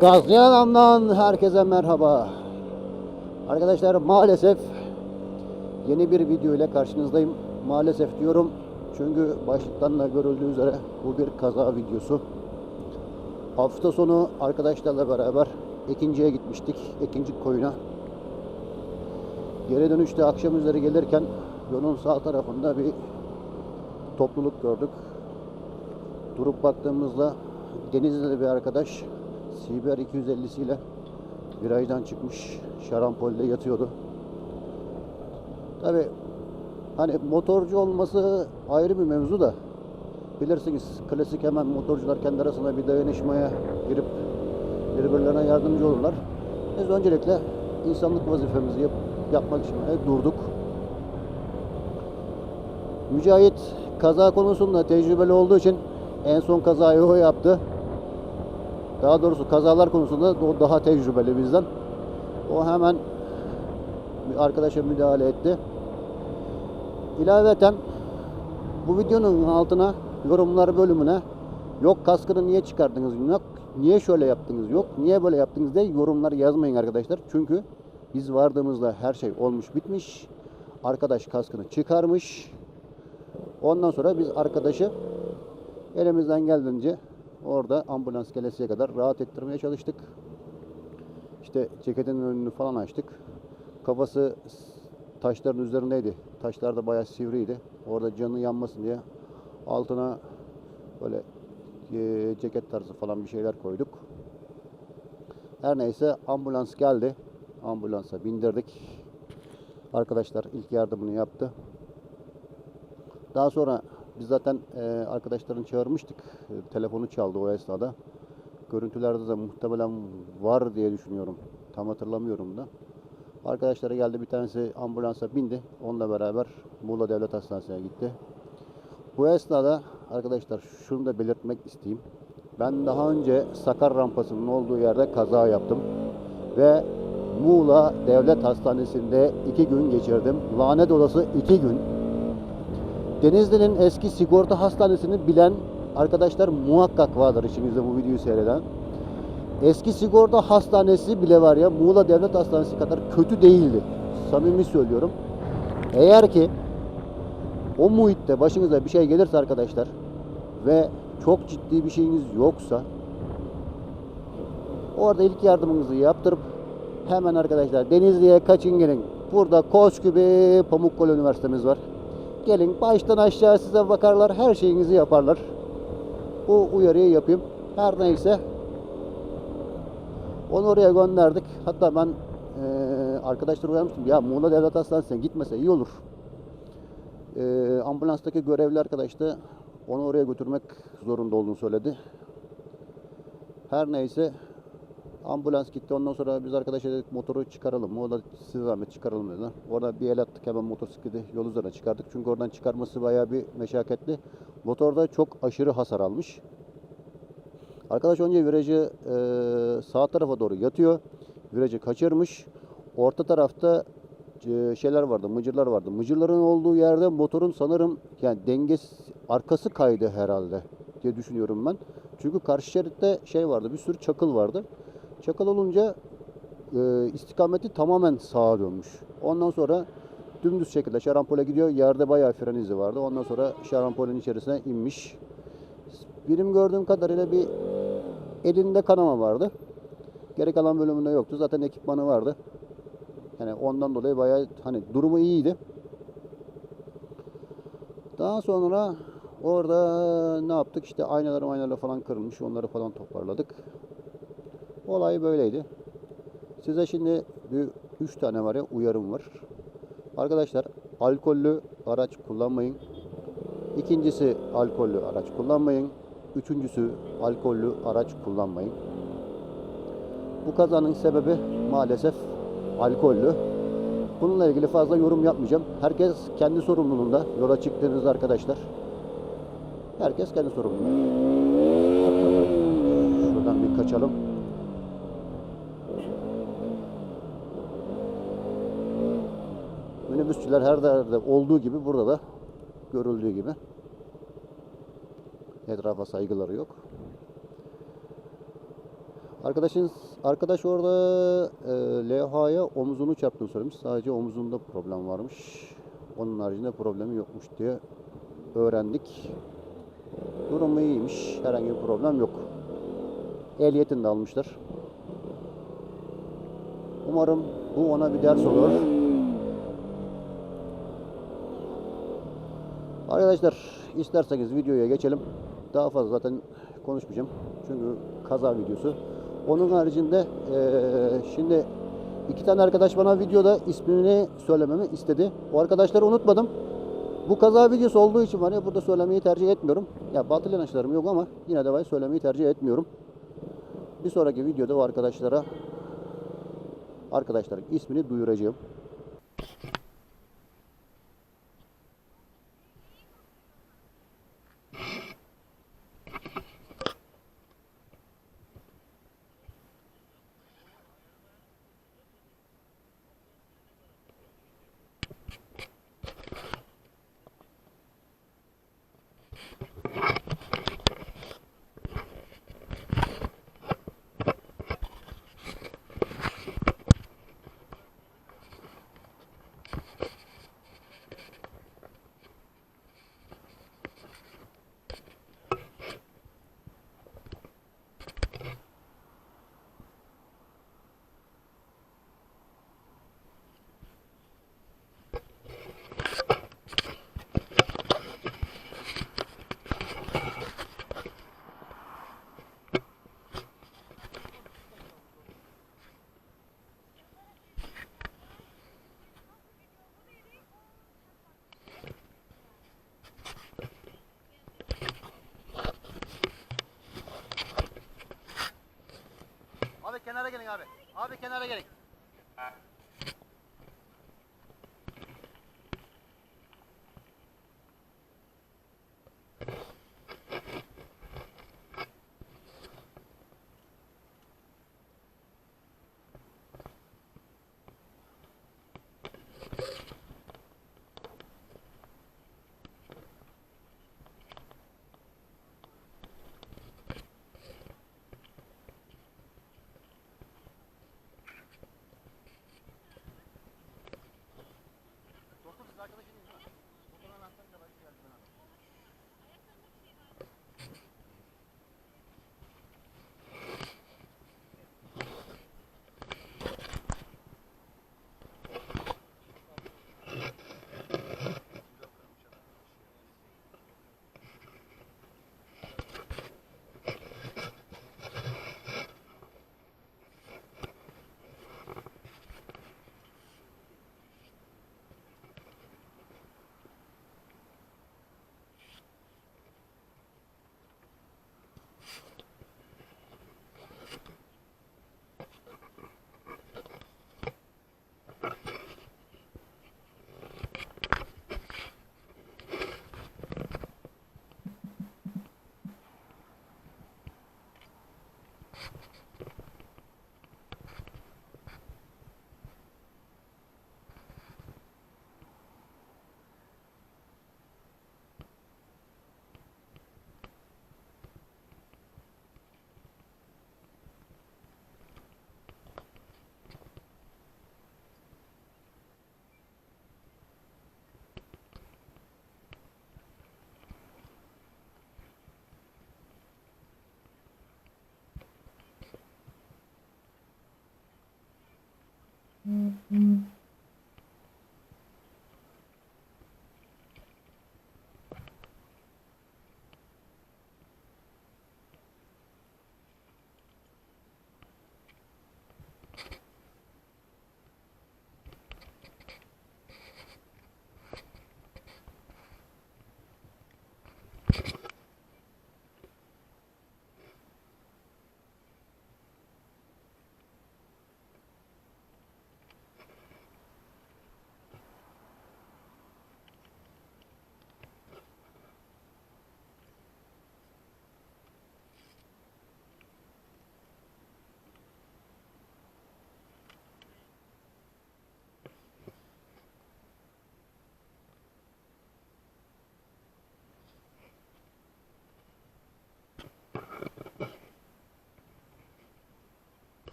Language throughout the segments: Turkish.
Gazyanam'dan herkese merhaba. Arkadaşlar maalesef yeni bir video ile karşınızdayım. Maalesef diyorum çünkü başlıktan da görüldüğü üzere bu bir kaza videosu. Hafta sonu arkadaşlarla beraber ikinciye gitmiştik. ikinci koyuna. Geri dönüşte akşam üzeri gelirken yolun sağ tarafında bir topluluk gördük. Durup baktığımızda Denizli'de bir arkadaş Siber 250'siyle virajdan çıkmış. Şarampol'de yatıyordu. Tabi hani motorcu olması ayrı bir mevzu da bilirsiniz klasik hemen motorcular kendi arasında bir dayanışmaya girip birbirlerine yardımcı olurlar. Biz öncelikle insanlık vazifemizi yap- yapmak için durduk. Mücahit kaza konusunda tecrübeli olduğu için en son kazayı o yaptı. Daha doğrusu kazalar konusunda o daha tecrübeli bizden. O hemen bir arkadaşa müdahale etti. İlaveten bu videonun altına yorumlar bölümüne yok kaskını niye çıkardınız yok niye şöyle yaptınız yok niye böyle yaptınız diye yorumlar yazmayın arkadaşlar. Çünkü biz vardığımızda her şey olmuş bitmiş. Arkadaş kaskını çıkarmış. Ondan sonra biz arkadaşı elimizden geldiğince orada ambulans gelesiye kadar rahat ettirmeye çalıştık. İşte ceketin önünü falan açtık. Kafası taşların üzerindeydi. Taşlar da bayağı sivriydi. Orada canı yanmasın diye altına böyle e, ceket tarzı falan bir şeyler koyduk. Her neyse ambulans geldi. Ambulansa bindirdik. Arkadaşlar ilk yardımını yaptı. Daha sonra biz zaten e, arkadaşlarını çağırmıştık. E, telefonu çaldı o esnada. Görüntülerde de muhtemelen var diye düşünüyorum. Tam hatırlamıyorum da. Arkadaşları geldi bir tanesi ambulansa bindi. Onunla beraber Muğla Devlet Hastanesi'ne gitti. Bu esnada arkadaşlar şunu da belirtmek isteyeyim. Ben daha önce Sakar rampasının olduğu yerde kaza yaptım. Ve Muğla Devlet Hastanesi'nde iki gün geçirdim. Lanet olası iki gün. Denizli'nin eski sigorta hastanesini bilen arkadaşlar muhakkak vardır içimizde bu videoyu seyreden. Eski sigorta hastanesi bile var ya Muğla Devlet Hastanesi kadar kötü değildi. Samimi söylüyorum. Eğer ki o muhitte başınıza bir şey gelirse arkadaşlar ve çok ciddi bir şeyiniz yoksa orada ilk yardımınızı yaptırıp hemen arkadaşlar Denizli'ye kaçın gelin. Burada koskoca Pamukkale Üniversitemiz var. Gelin baştan aşağı size bakarlar, her şeyinizi yaparlar. Bu uyarıyı yapayım. Her neyse. Onu oraya gönderdik. Hatta ben eee arkadaşlar uyarmıştım. Ya Muğla Devlet Hastanesi'ne gitmese iyi olur. Eee ambulanstaki görevli arkadaş da onu oraya götürmek zorunda olduğunu söyledi. Her neyse ambulans gitti. Ondan sonra biz arkadaşa dedik motoru çıkaralım. O da size zahmet çıkaralım dediler. Orada bir el attık hemen motosikleti yol üzerine çıkardık. Çünkü oradan çıkarması bayağı bir meşakkatli. Motorda çok aşırı hasar almış. Arkadaş önce virajı e, sağ tarafa doğru yatıyor. Virajı kaçırmış. Orta tarafta e, şeyler vardı, mıcırlar vardı. Mıcırların olduğu yerde motorun sanırım yani dengesi arkası kaydı herhalde diye düşünüyorum ben. Çünkü karşı şeritte şey vardı, bir sürü çakıl vardı. Çakıl olunca e, istikameti tamamen sağa dönmüş. Ondan sonra dümdüz şekilde şarampole gidiyor. Yerde bayağı fren izi vardı. Ondan sonra şarampolün içerisine inmiş. Benim gördüğüm kadarıyla bir elinde kanama vardı. Geri kalan bölümünde yoktu. Zaten ekipmanı vardı. Yani ondan dolayı bayağı hani durumu iyiydi. Daha sonra orada ne yaptık? İşte aynaları aynaları falan kırılmış. Onları falan toparladık. Olay böyleydi. Size şimdi bir üç tane var ya uyarım var. Arkadaşlar alkollü araç kullanmayın. İkincisi alkollü araç kullanmayın. Üçüncüsü alkollü araç kullanmayın. Bu kazanın sebebi maalesef alkollü. Bununla ilgili fazla yorum yapmayacağım. Herkes kendi sorumluluğunda yola çıktığınız arkadaşlar. Herkes kendi sorumluluğunda. Şuradan bir kaçalım. Minibüsçüler her yerde olduğu gibi burada da görüldüğü gibi. Etrafa saygıları yok. Arkadaşın arkadaş orada e, levhaya omzunu çarptığını söylemiş. Sadece omzunda problem varmış. Onun haricinde problemi yokmuş diye öğrendik. Durumu iyiymiş. Herhangi bir problem yok. Ehliyetini de almışlar. Umarım bu ona bir ders olur. Arkadaşlar isterseniz videoya geçelim. Daha fazla zaten konuşmayacağım. Çünkü kaza videosu. Onun haricinde eee, şimdi iki tane arkadaş bana videoda ismini söylememi istedi. O arkadaşları unutmadım. Bu kaza videosu olduğu için var ya burada söylemeyi tercih etmiyorum. Ya batıl inançlarım yok ama yine de ya söylemeyi tercih etmiyorum. Bir sonraki videoda o arkadaşlara arkadaşların ismini duyuracağım. Kenara gelin abi. Abi kenara gelin.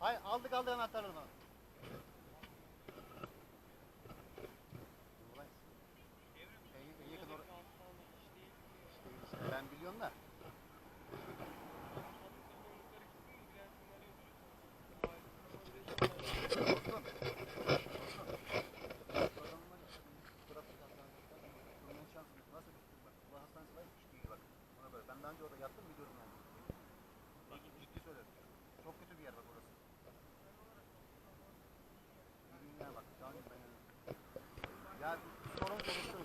Hay aldık aldık anahtarlarını. Ulan, en- en yakın or- İşte ben biliyorum da. Dostum, dostum. Şu adam var ya, trafik hastanesinde, bunun şansımız nasıl bir bak, bu hastanesi var ya, hiç değil bak. Ona böyle. Ben daha önce orada yattım biliyorum yani. Bak ciddi söylüyorum. Çok kötü bir yer bak orası. Dünya bak, daha önce ben ya bir sorun konuştum.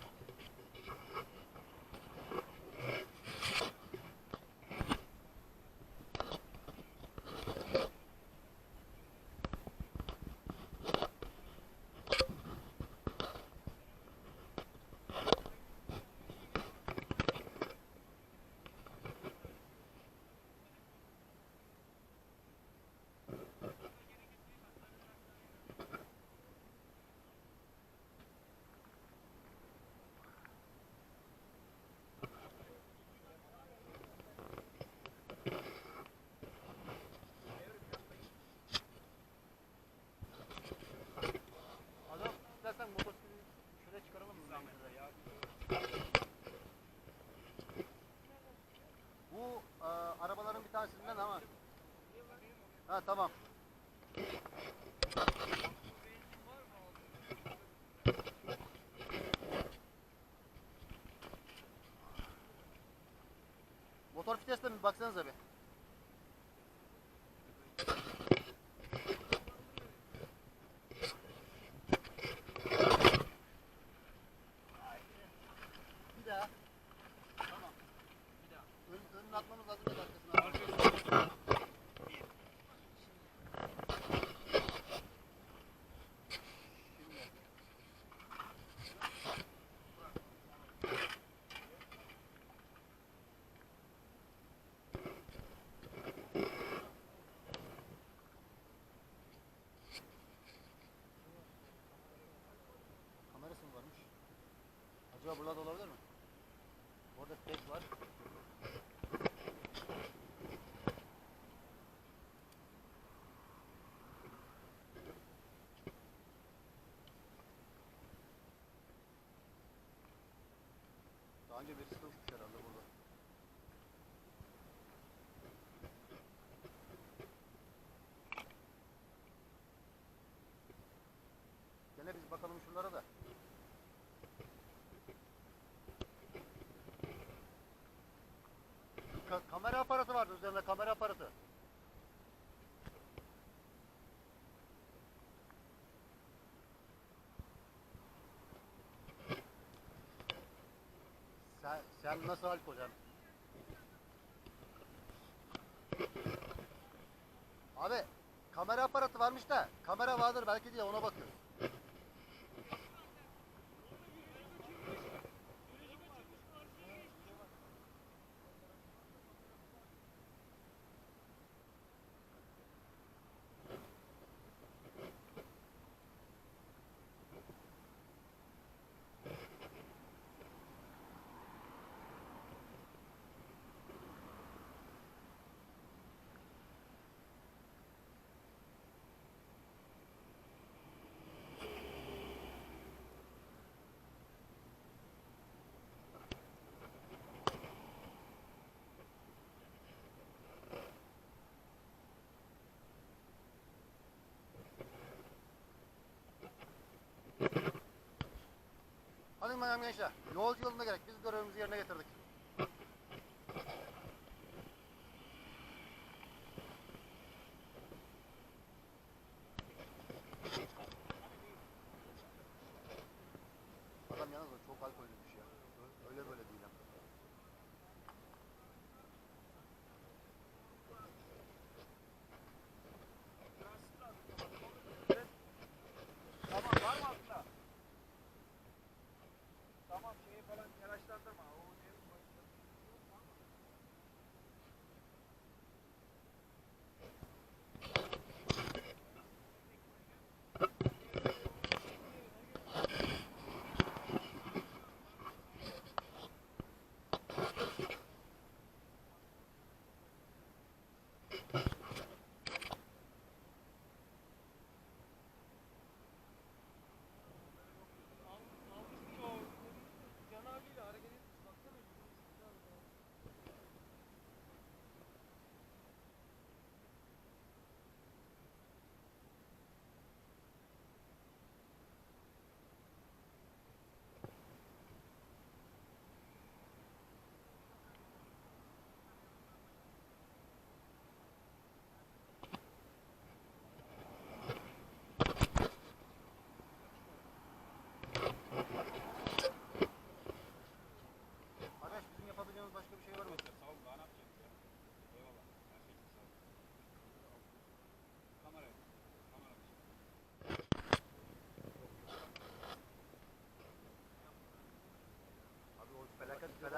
Adam istersen motosikleti şuraya çıkaralım mı? Ya. Bu e, arabaların bir tanesinden ama. Ha tamam. Motor vitesle mi baksanıza. Bir daha. Tamam. Bir daha. Ön, önünü atmamız lazım ya da arkasına. Şimdi. Kamerası mı varmış? Burada da olabilir mi? Orada tek var. Daha önce birisi tutmuş herhalde burada. Gene biz bakalım şunlara da. Ka- kamera aparatı vardı üzerinde kamera aparatı. Sen, sen nasıl Haluk hocam? Abi kamera aparatı varmış da kamera vardır belki diye ona bakıyoruz. Hadi bakalım gençler. Yolcu gerek. Biz görevimizi yerine getirdik. Adam yalnız da çok alkollüymüş ya. Ö- Öyle böyle değil ama. Tamam var mı aklında? Tamam şeyi falan telaşlandırma. O ne-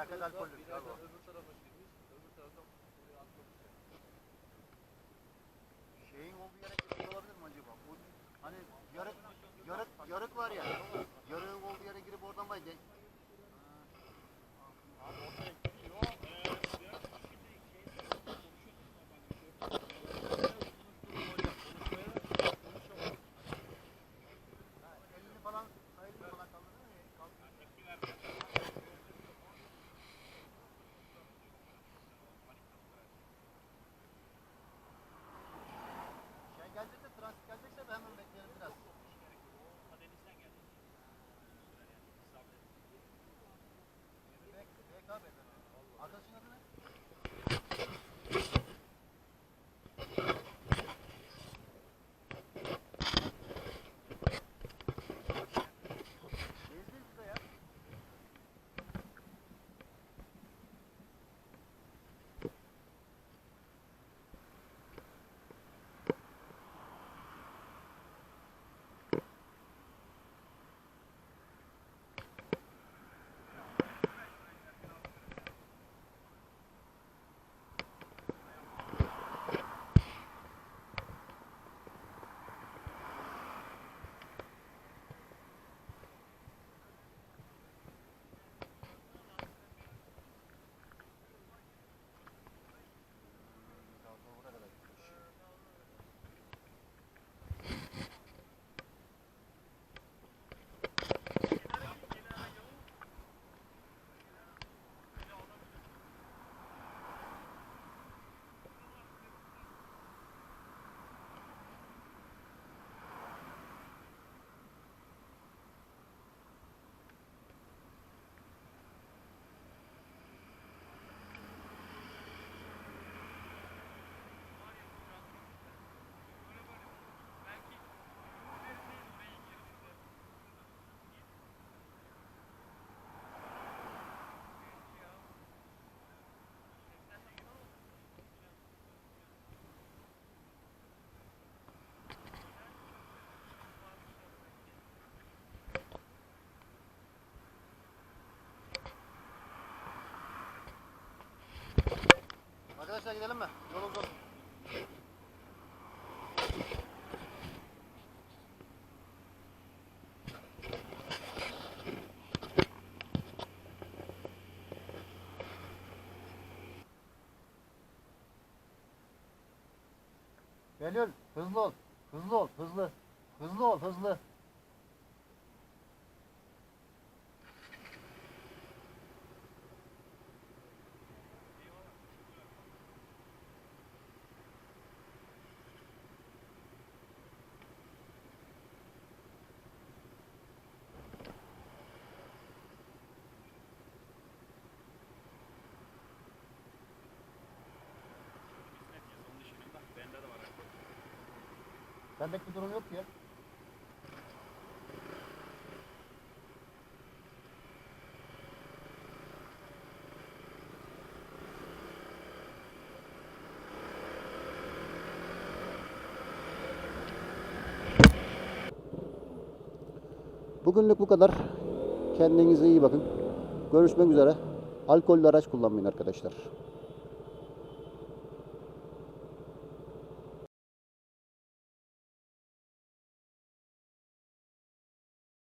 Zaten alkollü. Biraz Arkadaşlar gidelim mi? Yol uzun. Belül, hızlı ol. Hızlı ol, hızlı. Hızlı ol, hızlı. Bendeki durum yok ya. Bugünlük bu kadar. Kendinize iyi bakın. Görüşmek üzere. Alkollü araç kullanmayın arkadaşlar.